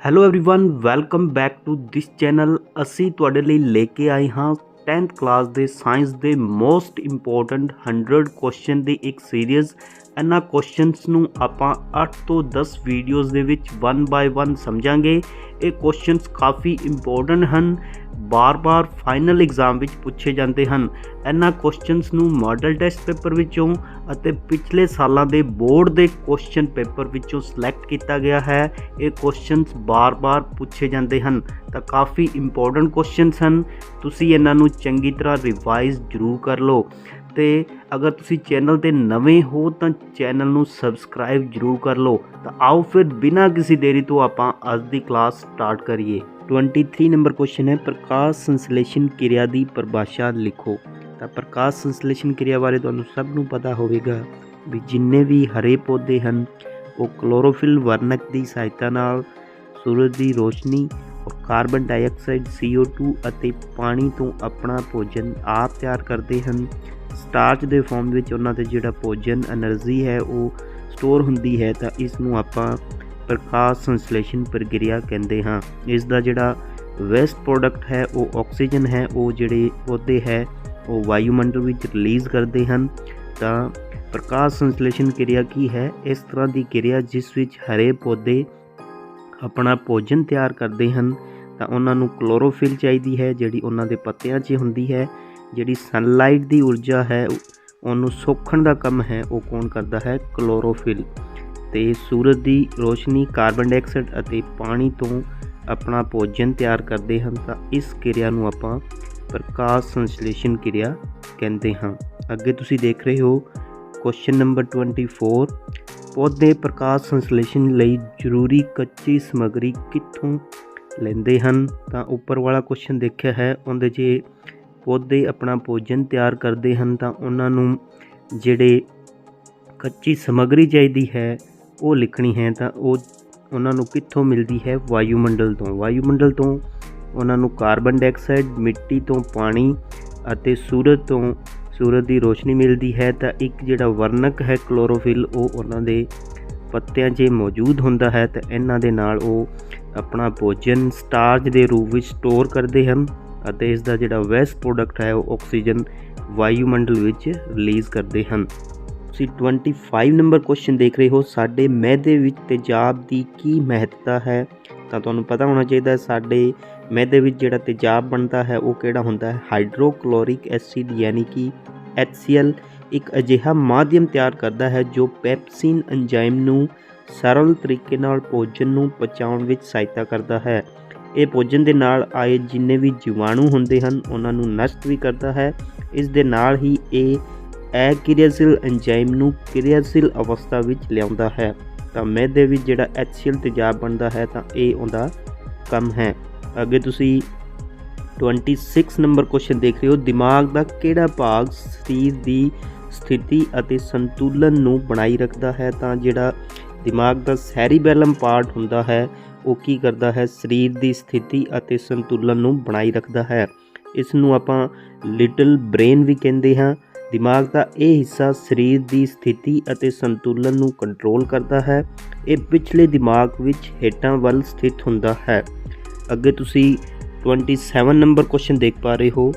hello everyone welcome back to this channel ਅਸੀਂ ਤੁਹਾਡੇ ਲਈ ਲੈ ਕੇ ਆਏ ਹਾਂ 10th ਕਲਾਸ ਦੇ ਸਾਇੰਸ ਦੇ ਮੋਸਟ ਇੰਪੋਰਟੈਂਟ 100 ਕੁਐਸਚਨ ਦੀ ਇੱਕ ਸੀਰੀਜ਼ ਇਹਨਾਂ ਕੁਐਸਚਨਸ ਨੂੰ ਆਪਾਂ 8 ਤੋਂ 10 ਵੀਡੀਓਜ਼ ਦੇ ਵਿੱਚ ਵਨ ਬਾਏ ਵਨ ਸਮਝਾਂਗੇ ਇਹ ਕੁਐਸਚਨਸ ਕਾਫੀ ਇੰਪੋਰਟੈਂਟ ਹਨ ਬਾਰ-ਬਾਰ ਫਾਈਨਲ ਐਗਜ਼ਾਮ ਵਿੱਚ ਪੁੱਛੇ ਜਾਂਦੇ ਹਨ। ਇਹਨਾਂ ਕੁਐਸਚਨਸ ਨੂੰ ਮਾਡਲ ਟੈਸਟ ਪੇਪਰ ਵਿੱਚੋਂ ਅਤੇ ਪਿਛਲੇ ਸਾਲਾਂ ਦੇ ਬੋਰਡ ਦੇ ਕੁਐਸਚਨ ਪੇਪਰ ਵਿੱਚੋਂ ਸਿਲੈਕਟ ਕੀਤਾ ਗਿਆ ਹੈ। ਇਹ ਕੁਐਸਚਨਸ ਬਾਰ-ਬਾਰ ਪੁੱਛੇ ਜਾਂਦੇ ਹਨ। ਤਾਂ ਕਾਫੀ ਇੰਪੋਰਟੈਂਟ ਕੁਐਸਚਨਸ ਹਨ। ਤੁਸੀਂ ਇਹਨਾਂ ਨੂੰ ਚੰਗੀ ਤਰ੍ਹਾਂ ਰਿਵਾਈਜ਼ ਜ਼ਰੂਰ ਕਰ ਲਓ। ਤੇ ਅਗਰ ਤੁਸੀਂ ਚੈਨਲ ਤੇ ਨਵੇਂ ਹੋ ਤਾਂ ਚੈਨਲ ਨੂੰ ਸਬਸਕ੍ਰਾਈਬ ਜ਼ਰੂਰ ਕਰ ਲਓ। ਤਾਂ ਆਓ ਫਿਰ ਬਿਨਾਂ ਕਿਸੇ ਦੇਰੀ ਤੋਂ ਆਪਾਂ ਅੱਜ ਦੀ ਕਲਾਸ ਸਟਾਰਟ ਕਰੀਏ। 23 ਨੰਬਰ ਕੁਐਸਚਨ ਹੈ, ਪ੍ਰਕਾਸ਼ ਸੰਸਲੇਸ਼ਨ ਕਿਰਿਆ ਦੀ ਪਰਿਭਾਸ਼ਾ ਲਿਖੋ। ਤਾਂ ਪ੍ਰਕਾਸ਼ ਸੰਸਲੇਸ਼ਨ ਕਿਰਿਆ ਬਾਰੇ ਤੁਹਾਨੂੰ ਸਭ ਨੂੰ ਪਤਾ ਹੋਵੇਗਾ ਵੀ ਜਿੰਨੇ ਵੀ ਹਰੇ ਪੌਦੇ ਹਨ, ਉਹ ਕਲੋਰੋਫਿਲ ਵਰਣਕ ਦੀ ਸਹਾਇਤਾ ਨਾਲ ਸੂਰਜ ਦੀ ਰੋਸ਼ਨੀ ਔਰ ਕਾਰਬਨ ਡਾਈਆਕਸਾਈਡ CO2 ਅਤੇ ਪਾਣੀ ਤੋਂ ਆਪਣਾ ਭੋਜਨ ਆਪ ਤਿਆਰ ਕਰਦੇ ਹਨ। ਸਟਾਰਚ ਦੇ ਫਾਰਮ ਵਿੱਚ ਉਹਨਾਂ ਦੇ ਜਿਹੜਾ ਭੋਜਨ એનર્ਜੀ ਹੈ, ਉਹ ਸਟੋਰ ਹੁੰਦੀ ਹੈ, ਤਾਂ ਇਸ ਨੂੰ ਆਪਾਂ ਪ੍ਰਕਾਸ਼ ਸੰਸਲੇਸ਼ਣ ਪ੍ਰਕਿਰਿਆ ਕਹਿੰਦੇ ਹਾਂ। ਇਸ ਦਾ ਜਿਹੜਾ ਵੇਸਟ ਪ੍ਰੋਡਕਟ ਹੈ, ਉਹ ਆਕਸੀਜਨ ਹੈ, ਉਹ ਜਿਹੜੇ ਪੌਦੇ ਹੈ, ਉਹ ਵਾਯੂਮੰਡਲ ਵਿੱਚ ਰਿਲੀਜ਼ ਕਰਦੇ ਹਨ। ਤਾਂ ਪ੍ਰਕਾਸ਼ ਸੰਸਲੇਸ਼ਣ ਕਿਰਿਆ ਕੀ ਹੈ? ਇਸ ਤਰ੍ਹਾਂ ਦੀ ਕਿਰਿਆ ਜਿਸ ਵਿੱਚ ਹਰੇ ਪੌਦੇ ਆਪਣਾ ਭੋਜਨ ਤਿਆਰ ਕਰਦੇ ਹਨ, ਤਾਂ ਉਹਨਾਂ ਨੂੰ ਕਲੋਰੋਫਿਲ ਚਾਹੀਦੀ ਹੈ, ਜਿਹੜੀ ਉਹਨਾਂ ਦੇ ਪੱਤਿਆਂ 'ਚ ਹੁੰਦੀ ਹੈ। ਜਿਹੜੀ ਸਨਲਾਈਟ ਦੀ ਊਰਜਾ ਹੈ ਉਹਨੂੰ ਸੋਖਣ ਦਾ ਕੰਮ ਹੈ, ਉਹ ਕੌਣ ਕਰਦਾ ਹੈ? ਕਲੋਰੋਫਿਲ ਤੇ ਸੂਰਜ ਦੀ ਰੋਸ਼ਨੀ ਕਾਰਬਨ ਡਾਈਆਕਸਾਈਡ ਅਤੇ ਪਾਣੀ ਤੋਂ ਆਪਣਾ ਭੋਜਨ ਤਿਆਰ ਕਰਦੇ ਹਨ ਤਾਂ ਇਸ ਕਿਰਿਆ ਨੂੰ ਆਪਾਂ ਪ੍ਰਕਾਸ਼ ਸੰਸ਼ਲੇਸ਼ਣ ਕਿਰਿਆ ਕਹਿੰਦੇ ਹਾਂ। ਅੱਗੇ ਤੁਸੀਂ ਦੇਖ ਰਹੇ ਹੋ ਕੁਐਸਚਨ ਨੰਬਰ 24 ਪੌਦੇ ਪ੍ਰਕਾਸ਼ ਸੰਸ਼ਲੇਸ਼ਣ ਲਈ ਜ਼ਰੂਰੀ ਕੱਚੀ ਸਮੱਗਰੀ ਕਿੱਥੋਂ ਲੈਂਦੇ ਹਨ? ਤਾਂ ਉੱਪਰ ਵਾਲਾ ਕੁਐਸਚਨ ਦੇਖਿਆ ਹੈ, ਉਹਦੇ 'ਚ ਪੌਦੇ ਆਪਣਾ ਭੋਜਨ ਤਿਆਰ ਕਰਦੇ ਹਨ ਤਾਂ ਉਹਨਾਂ ਨੂੰ ਜਿਹੜੇ ਕੱਚੀ ਸਮੱਗਰੀ ਚਾਹੀਦੀ ਹੈ ਉਹ ਲਿਖਣੀ ਹੈ ਤਾਂ ਉਹ ਉਹਨਾਂ ਨੂੰ ਕਿੱਥੋਂ ਮਿਲਦੀ ਹੈ? ਵਾਯੂਮੰਡਲ ਤੋਂ। ਵਾਯੂਮੰਡਲ ਤੋਂ ਉਹਨਾਂ ਨੂੰ ਕਾਰਬਨ ਡਾਈਆਕਸਾਈਡ, ਮਿੱਟੀ ਤੋਂ ਪਾਣੀ ਅਤੇ ਸੂਰਜ ਤੋਂ ਸੂਰਜ ਦੀ ਰੋਸ਼ਨੀ ਮਿਲਦੀ ਹੈ ਤਾਂ ਇੱਕ ਜਿਹੜਾ ਵਰਣਕ ਹੈ ਕਲੋਰੋਫਿਲ ਉਹ ਉਹਨਾਂ ਦੇ ਪੱਤਿਆਂ 'ਚ ਮੌਜੂਦ ਹੁੰਦਾ ਹੈ ਤਾਂ ਇਹਨਾਂ ਦੇ ਨਾਲ ਉਹ ਆਪਣਾ ਭੋਜਨ ਸਟਾਰਚ ਦੇ ਰੂਪ ਵਿੱਚ ਸਟੋਰ ਕਰਦੇ ਹਨ ਅਤੇ ਇਸ ਦਾ ਜਿਹੜਾ ਵੇਸਟ ਪ੍ਰੋਡਕਟ ਹੈ ਉਹ ਆਕਸੀਜਨ ਵਾਯੂਮੰਡਲ ਵਿੱਚ ਰਿਲੀਜ਼ ਕਰਦੇ ਹਨ। ਤੁਸੀਂ 25 ਨੰਬਰ ਕੁਐਸਚਨ ਦੇਖ ਰਹੇ ਹੋ, ਸਾਡੇ ਮੈਦੇ ਵਿੱਚ ਤੇਜ਼ਾਬ ਦੀ ਕੀ ਮਹੱਤਤਾ ਹੈ? ਤਾਂ ਤੁਹਾਨੂੰ ਪਤਾ ਹੋਣਾ ਚਾਹੀਦਾ ਸਾਡੇ ਮੈਦੇ ਵਿੱਚ ਜਿਹੜਾ ਤੇਜ਼ਾਬ ਬਣਦਾ ਹੈ, ਉਹ ਕਿਹੜਾ ਹੁੰਦਾ ਹੈ? ਹਾਈਡਰੋਕਲੋਰਿਕ ਐਸਿਡ ਯਾਨੀ ਕਿ HCl ਇੱਕ ਅਜਿਹਾ ਮਾਧਿਅਮ ਤਿਆਰ ਕਰਦਾ ਹੈ ਜੋ ਪੈਪਸੀਨ ਐਂਜ਼ਾਈਮ ਨੂੰ ਸਰਲ ਤਰੀਕੇ ਨਾਲ ਭੋਜਨ ਨੂੰ ਪਚਾਉਣ ਵਿੱਚ ਸਹਾਇਤਾ ਕਰਦਾ ਹੈ। ਇਹ ਭੋਜਨ ਦੇ ਨਾਲ ਆਏ ਜਿੰਨੇ ਵੀ ਜੀਵਾਣੂ ਹੁੰਦੇ ਹਨ, ਉਹਨਾਂ ਨੂੰ ਨਸ਼ਟ ਵੀ ਕਰਦਾ ਹੈ। ਇਸ ਦੇ ਨਾਲ ਹੀ ਇਹ ਇਹ ਕਿਰਿਆਸ਼ੀਲ ਐਂਜ਼ਾਈਮ ਨੂੰ ਕਿਰਿਆਸ਼ੀਲ ਅਵਸਥਾ ਵਿੱਚ ਲਿਆਉਂਦਾ ਹੈ। ਤਾਂ ਮੈਦੇ ਵਿੱਚ ਜਿਹੜਾ HCl ਤੇਜ਼ਾਬ ਬਣਦਾ ਹੈ ਤਾਂ ਇਹ ਉਹਦਾ ਕੰਮ ਹੈ। ਅੱਗੇ ਤੁਸੀਂ 26 ਨੰਬਰ ਕੁਐਸਚਨ ਦੇਖ ਰਹੇ ਹੋ। ਦਿਮਾਗ ਦਾ ਕਿਹੜਾ ਭਾਗ ਸਰੀਰ ਦੀ ਸਥਿਤੀ ਅਤੇ ਸੰਤੁਲਨ ਨੂੰ ਬਣਾਈ ਰੱਖਦਾ ਹੈ? ਤਾਂ ਜਿਹੜਾ ਦਿਮਾਗ ਦਾ ਸੈਰੀਬੈਲਮ ਪਾਰਟ ਹੁੰਦਾ ਹੈ, ਉਹ ਕੀ ਕਰਦਾ ਹੈ? ਸਰੀਰ ਦੀ ਸਥਿਤੀ ਅਤੇ ਸੰਤੁਲਨ ਨੂੰ ਬਣਾਈ ਰੱਖਦਾ ਹੈ। ਇਸ ਨੂੰ ਆਪਾਂ ਲਿਟਲ ਬ੍ਰੇਨ ਵੀ ਕਹਿੰਦੇ ਹਾਂ। ਦਿਮਾਗ ਦਾ ਇਹ ਹਿੱਸਾ ਸਰੀਰ ਦੀ ਸਥਿਤੀ ਅਤੇ ਸੰਤੁਲਨ ਨੂੰ ਕੰਟਰੋਲ ਕਰਦਾ ਹੈ। ਇਹ ਪਿਛਲੇ ਦਿਮਾਗ ਵਿੱਚ ਹੇਠਾਂ ਵੱਲ ਸਥਿਤ ਹੁੰਦਾ ਹੈ। ਅੱਗੇ ਤੁਸੀਂ 27 ਨੰਬਰ ਕੁਐਸਚਨ ਦੇਖ ਪਾ ਰਹੇ ਹੋ।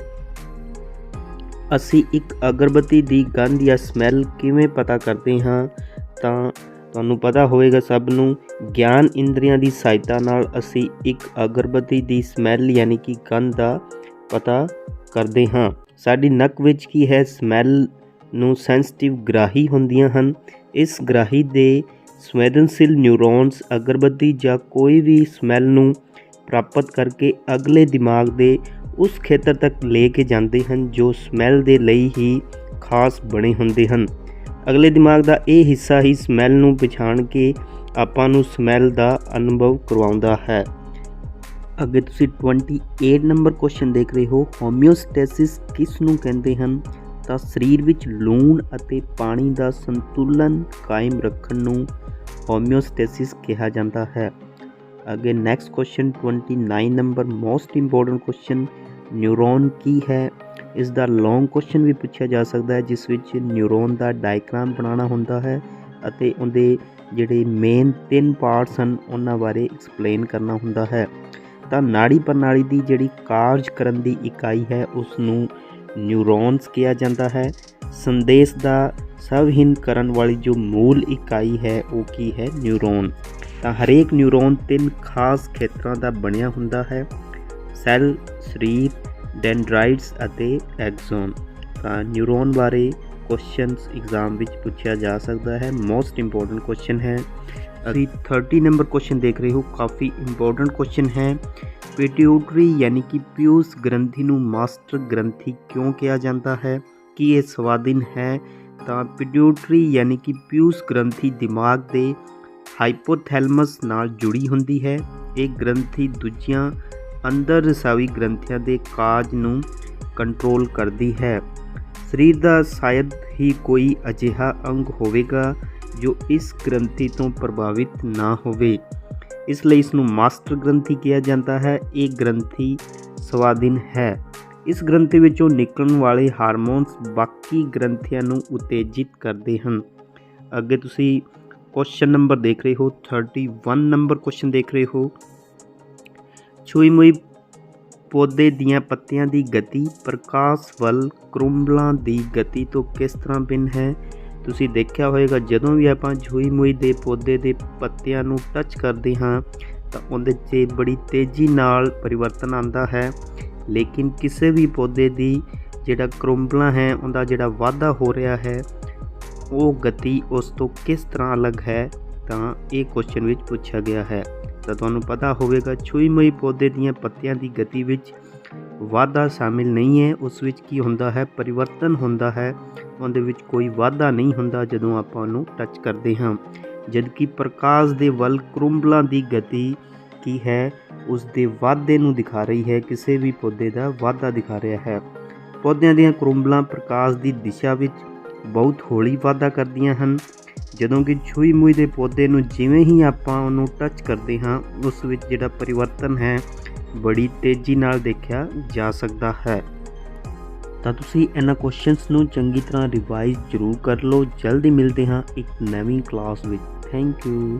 ਅਸੀਂ ਇੱਕ ਅਗਰਬੱਤੀ ਦੀ ਗੰਧ ਜਾਂ ਸਮੈਲ ਕਿਵੇਂ ਪਤਾ ਕਰਦੇ ਹਾਂ? ਤਾਂ ਤੁਹਾਨੂੰ ਪਤਾ ਹੋਵੇਗਾ ਸਭ ਨੂੰ, ਗਿਆਨ ਇੰਦਰੀਆਂ ਦੀ ਸਹਾਇਤਾ ਨਾਲ ਅਸੀਂ ਇੱਕ ਅਗਰਬੱਤੀ ਦੀ ਸਮੈਲ ਯਾਨੀ ਕਿ ਗੰਧ ਦਾ ਪਤਾ ਕਰਦੇ ਹਾਂ। ਸਾਡੀ ਨੱਕ ਵਿੱਚ ਕੀ ਹੈ? ਸਮੈਲ ਨੂੰ ਸੈਂਸਿਟਿਵ ਗ੍ਰਾਹੀ ਹੁੰਦੀਆਂ ਹਨ। ਇਸ ਗ੍ਰਾਹੀ ਦੇ ਸੰਵੇਦਨਸ਼ੀਲ ਨਿਊਰੋਨਸ ਅਗਰਬੱਤੀ ਜਾਂ ਕੋਈ ਵੀ ਸਮੈਲ ਨੂੰ ਪ੍ਰਾਪਤ ਕਰਕੇ ਅਗਲੇ ਦਿਮਾਗ ਦੇ ਉਸ ਖੇਤਰ ਤੱਕ ਲੈ ਕੇ ਜਾਂਦੇ ਹਨ ਜੋ ਸਮੈਲ ਦੇ ਲਈ ਹੀ ਖਾਸ ਬਣੇ ਹੁੰਦੇ ਹਨ। ਅਗਲੇ ਦਿਮਾਗ ਦਾ ਇਹ ਹਿੱਸਾ ਹੀ ਸਮੈਲ ਨੂੰ ਪਛਾਣ ਕੇ ਆਪਾਂ ਨੂੰ ਸਮੈਲ ਦਾ ਅਨੁਭਵ ਕਰਵਾਉਂਦਾ ਹੈ। ਅੱਗੇ ਤੁਸੀਂ 28 ਨੰਬਰ ਕੁਐਸਚਨ ਦੇਖ ਰਹੇ ਹੋ ਹੋਮਿਓਸਟੈਸਿਸ ਕਿਸ ਨੂੰ ਕਹਿੰਦੇ ਹਨ? ਤਾਂ ਸਰੀਰ ਵਿੱਚ ਲੂਣ ਅਤੇ ਪਾਣੀ ਦਾ ਸੰਤੁਲਨ ਕਾਇਮ ਰੱਖਣ ਨੂੰ ਹੋਮਿਓਸਟੈਸਿਸ ਕਿਹਾ ਜਾਂਦਾ ਹੈ। ਅੱਗੇ next question 29 number most important question neuron ਕੀ ਹੈ? ਇਸ ਦਾ ਲੌਂਗ ਕੁਐਸਚਨ ਵੀ ਪੁੱਛਿਆ ਜਾ ਸਕਦਾ ਹੈ, ਜਿਸ ਵਿੱਚ ਨਿਊਰੋਨ ਦਾ ਡਾਇਗ੍ਰਾਮ ਬਣਾਉਣਾ ਹੁੰਦਾ ਹੈ ਅਤੇ ਉਹਦੇ ਜਿਹੜੇ ਮੇਨ ਤਿੰਨ ਪਾਰਟਸ ਹਨ, ਉਹਨਾਂ ਬਾਰੇ ਐਕਸਪਲੇਨ ਕਰਨਾ ਹੁੰਦਾ ਹੈ। ਤਾਂ ਨਾੜੀ ਪ੍ਰਣਾਲੀ ਦੀ ਜਿਹੜੀ ਕਾਰਜ ਕਰਨ ਦੀ ਇਕਾਈ ਹੈ ਉਸ ਨੂੰ ਨਿਊਰੋਨਸ ਕਿਹਾ ਜਾਂਦਾ ਹੈ। ਸੰਦੇਸ਼ ਦਾ ਸਵਹੀਨ ਕਰਨ ਵਾਲੀ ਜੋ ਮੂਲ ਇਕਾਈ ਹੈ, ਉਹ ਕੀ ਹੈ? ਨਿਊਰੋਨ ਤਾਂ ਹਰੇਕ ਨਿਊਰੋਨ ਤਿੰਨ ਖਾਸ ਖੇਤਰਾਂ ਦਾ ਬਣਿਆ ਹੁੰਦਾ ਹੈ ਸੈੱਲ ਸਰੀਰ ਡੈਂਡਰਾਈਟਸ ਅਤੇ ਐਕਸੋਨ ਤਾਂ ਨਿਊਰੋਨ ਬਾਰੇ ਕੁਐਸਚਨਸ ਐਗਜ਼ਾਮ ਵਿੱਚ ਪੁੱਛਿਆ ਜਾ ਸਕਦਾ ਹੈ। ਮੋਸਟ ਇੰਪੋਰਟੈਂਟ ਕੁਐਸਚਨ ਹੈ। ਅਸੀਂ 30 ਨੰਬਰ ਕੁਐਸਚਨ ਦੇਖ ਰਹੇ ਹੋ। ਕਾਫੀ ਇੰਪੋਰਟੈਂਟ ਕੁਐਸਚਨ ਹੈ। ਪਿਟਿਊਟਰੀ ਯਾਨੀ ਕਿ ਪਿਊਸ ਗ੍ਰੰਥੀ ਨੂੰ ਮਾਸਟਰ ਗ੍ਰੰਥੀ ਕਿਉਂ ਕਿਹਾ ਜਾਂਦਾ ਹੈ? ਕੀ ਇਹ ਸਵਾਦਿਨ ਹੈ? ਤਾਂ ਪਿਟਿਊਟਰੀ ਯਾਨੀ ਕਿ ਪਿਊਸ ਗ੍ਰੰਥੀ ਦਿਮਾਗ ਦੇ ਹਾਈਪੋਥੈਲਮਸ ਨਾਲ ਜੁੜੀ ਹੁੰਦੀ ਹੈ। ਇਹ ਗ੍ਰੰਥੀ ਦੂਜੀਆਂ ਅੰਦਰ ਰਸਾਵੀ ਗ੍ਰੰਥੀਆਂ ਦੇ ਕਾਜ ਨੂੰ ਕੰਟਰੋਲ ਕਰਦੀ ਹੈ। ਸਰੀਰ ਦਾ ਸ਼ਾਇਦ ਹੀ ਕੋਈ ਅਜਿਹਾ ਅੰਗ ਹੋਵੇਗਾ ਜੋ ਇਸ ਗ੍ਰੰਥੀ ਤੋਂ ਪ੍ਰਭਾਵਿਤ ਨਾ ਹੋਵੇ। ਇਸ ਲਈ ਇਸ ਨੂੰ ਮਾਸਟਰ ਗ੍ਰੰਥੀ ਕਿਹਾ ਜਾਂਦਾ ਹੈ। ਇਹ ਗ੍ਰੰਥੀ ਸਵਾਦਿਨ ਹੈ। ਇਸ ਗ੍ਰੰਥੀ ਵਿੱਚੋਂ ਨਿਕਲਣ ਵਾਲੇ ਹਾਰਮੋਨਸ ਬਾਕੀ ਗ੍ਰੰਥੀਆਂ ਨੂੰ ਉਤੇਜਿਤ ਕਰਦੇ ਹਨ। ਅੱਗੇ ਤੁਸੀਂ ਕੁਐਸਚਨ ਨੰਬਰ ਦੇਖ ਰਹੇ ਹੋ 31 ਨੰਬਰ ਕੁਐਸਚਨ ਦੇਖ ਰਹੇ ਹੋ। ਛੂਈ ਮੁਈ ਪੌਦੇ ਦੀਆਂ ਪੱਤੀਆਂ ਦੀ ਗਤੀ, ਪ੍ਰਕਾਸ਼ ਵੱਲ ਕਰੁੰਬਲਾਂ ਦੀ ਗਤੀ ਤੋਂ ਕਿਸ ਤਰ੍ਹਾਂ ਭਿੰਨ ਹੈ? ਤੁਸੀਂ ਦੇਖਿਆ ਹੋਵੇਗਾ, ਜਦੋਂ ਵੀ ਆਪਾਂ ਛੂਈ ਮੂਈ ਦੇ ਪੌਦੇ ਦੇ ਪੱਤਿਆਂ ਨੂੰ ਟੱਚ ਕਰਦੇ ਹਾਂ, ਤਾਂ ਉਹਦੇ 'ਚ ਬੜੀ ਤੇਜ਼ੀ ਨਾਲ ਪਰਿਵਰਤਨ ਆਉਂਦਾ ਹੈ। ਲੇਕਿਨ ਕਿਸੇ ਵੀ ਪੌਦੇ ਦੀ ਜਿਹੜਾ ਕਰੁੰਬਲਾਂ ਹੈ, ਉਹਦਾ ਜਿਹੜਾ ਵਾਧਾ ਹੋ ਰਿਹਾ ਹੈ, ਉਹ ਗਤੀ ਉਸ ਤੋਂ ਕਿਸ ਤਰ੍ਹਾਂ ਅਲੱਗ ਹੈ? ਤਾਂ ਇਹ ਕੁਐਸਚਨ ਵਿੱਚ ਪੁੱਛਿਆ ਗਿਆ ਹੈ। ਤਾਂ ਤੁਹਾਨੂੰ ਪਤਾ ਹੋਵੇਗਾ ਛੂਈ ਪੌਦੇ ਦੀਆਂ ਪੱਤਿਆਂ ਦੀ ਗਤੀ ਵਿੱਚ ਵਾਧਾ ਸ਼ਾਮਿਲ ਨਹੀਂ ਹੈ। ਉਸ ਵਿੱਚ ਕੀ ਹੁੰਦਾ ਹੈ? ਪਰਿਵਰਤਨ ਹੁੰਦਾ ਹੈ। ਉਹਦੇ ਵਿੱਚ ਕੋਈ ਵਾਧਾ ਨਹੀਂ ਹੁੰਦਾ ਜਦੋਂ ਆਪਾਂ ਉਹਨੂੰ ਟੱਚ ਕਰਦੇ ਹਾਂ। ਜਦਕਿ ਪ੍ਰਕਾਸ਼ ਦੇ ਵੱਲ ਕਰੁੰਬਲਾਂ ਦੀ ਗਤੀ ਕੀ ਹੈ? ਉਸ ਦੇ ਵਾਧੇ ਨੂੰ ਦਿਖਾ ਰਹੀ ਹੈ। ਕਿਸੇ ਵੀ ਪੌਦੇ ਦਾ ਵਾਧਾ ਦਿਖਾ ਰਿਹਾ ਹੈ। ਪੌਦਿਆਂ ਦੀਆਂ ਕਰੁੰਬਲਾਂ ਪ੍ਰਕਾਸ਼ ਦੀ ਦਿਸ਼ਾ ਵਿੱਚ ਬਹੁਤ ਹੌਲੀ ਵਾਧਾ ਕਰਦੀਆਂ ਹਨ। ਜਦੋਂ ਕਿ ਛੂਈ ਮੂਈ ਦੇ ਪੌਦੇ ਨੂੰ ਜਿਵੇਂ ਹੀ ਆਪਾਂ ਉਹਨੂੰ ਟੱਚ ਕਰਦੇ ਹਾਂ, ਉਸ ਵਿੱਚ ਜਿਹੜਾ ਪਰਿਵਰਤਨ ਹੈ, ਬੜੀ ਤੇਜ਼ੀ ਨਾਲ ਦੇਖਿਆ ਜਾ ਸਕਦਾ ਹੈ। ਤਾਂ ਤੁਸੀਂ ਇਹਨਾਂ ਕੁਐਸਚਨਸ ਨੂੰ ਚੰਗੀ ਤਰ੍ਹਾਂ ਰਿਵਾਈਜ਼ ਜ਼ਰੂਰ ਕਰ ਲਓ। ਜਲਦੀ ਮਿਲਦੇ ਹਾਂ ਇੱਕ ਨਵੀਂ ਕਲਾਸ ਵਿੱਚ। Thank you